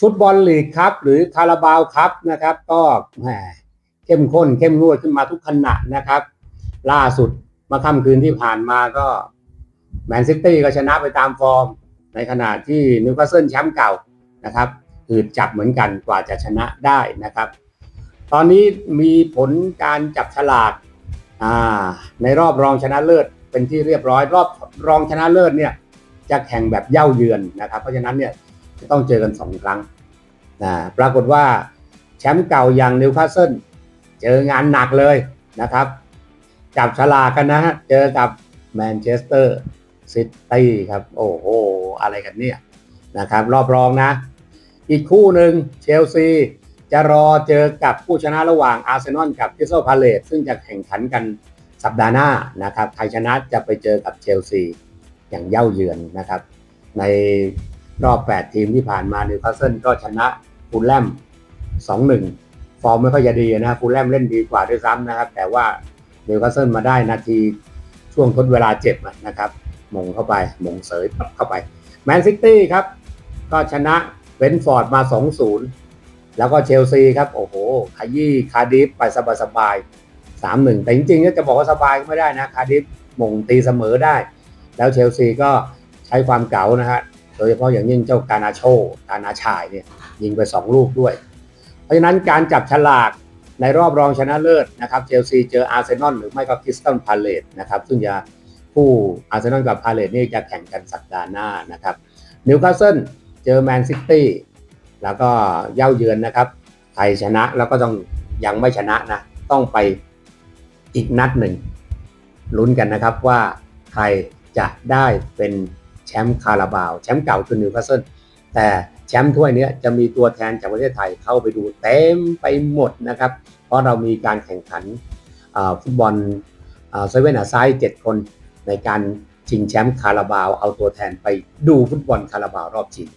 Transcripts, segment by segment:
ฟุตบอลลีกครับ หรือคาราบาวครับนะครับ ก็แหมเข้มข้นเข้มงวดขึ้นมาทุกขณะนะครับ ล่าสุดมาค่ำคืนที่ผ่านมาก็แมนซิตี้ก็ชนะไปตามฟอร์ม ในขณะที่นิวคาสเซิลแชมป์เก่านะครับอืดจับเหมือนกันกว่าจะชนะได้นะครับ ตอนนี้มีผลการจับฉลากาในรอบรองชนะเลิศเป็นที่เรียบร้อย รอบรองชนะเลิศเนี่ยจะแข่งแบบเย่าเยือนนะครับ เพราะฉะนั้นเนี่ย จะต้องเจอกันสองครั้งนะปรากฏว่าแชมป์เก่าอย่างนิวคาสเซิลเจองานหนักเลยนะครับจับฉลากกันนะฮะเจอกับแมนเชสเตอร์ซิตี้ครับ โอ้โห อะไรกันเนี่ยนะครับ รอบรองนะ อีกคู่หนึ่งเชลซีจะรอเจอกับผู้ชนะระหว่างอาร์เซนอลกับคริสตัลพาเลตซึ่งจะแข่งขันกันสัปดาห์หน้านะครับ ใครชนะจะไปเจอกับเชลซีอย่างเย่าเยือนนะครับ ใน รอบ 8 ทีมที่ผ่านมานิวคาสเซิลก็ชนะฟูลแลม 2-1 ฟอร์มไม่ค่อยจะดีนะฟูลแลมเล่นดีกว่าด้วยซ้ำนะครับ แต่ว่านิวคาสเซิลมาได้นาทีช่วงทดเวลาเจ็บนะครับมงเข้าไปมงเสยปั๊บเข้าไปแมนซิตี้ครับ ก็ชนะเบนฟอร์ดมา 2-0 แล้วก็เชลซีครับ โอ้โหขยี้คาร์ดิฟไปสบายๆสามหนึ่งแต่จริงๆก็จะบอกว่าสบายก็ไม่ได้นะคาร์ดิฟมงตีเสมอได้ แล้วเชลซีก็ใช้ความเก๋านะฮะ โดยเฉพาะอย่างยิ่งเจ้าการนาโชการนาชายเนี่ยยิงไป 2 ลูกด้วย เพราะฉะนั้นการจับฉลากในรอบรองชนะเลิศนะครับเชลซีเจออาร์เซนอลหรือไม่ก็คริสตัลพาเลตนะครับซึ่งจะคู่อาร์เซนอลกับพาเลตนี่จะแข่งกันสัปดาห์หน้านะครับนิวคาสเซิลเจอแมนซิตี้แล้วก็เย่าเยือนนะครับใครชนะแล้วก็ต้องยังไม่ชนะนะ ต้องไปอีกนัดหนึ่งลุ้นกันนะครับว่าใครจะได้เป็น มป์คาราบาว แชมป์เก่าคือนิวคาสเซิลแต่แชมป์ถ้วยนี้จะมีตัวแทนจากประเทศไทยเข้าไปดูเต็มไปหมดนะครับ เพราะเรามีการแข่งขันฟุตบอลเซเว่นอาไซเจ็ดคนในการชิงแชมป์คาราบาว เอาตัวแทนไปดูฟุตบอลคาราบาวรอบชิง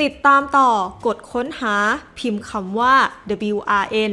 ติดตามต่อกดค้นหาพิมพ์คำว่า WRN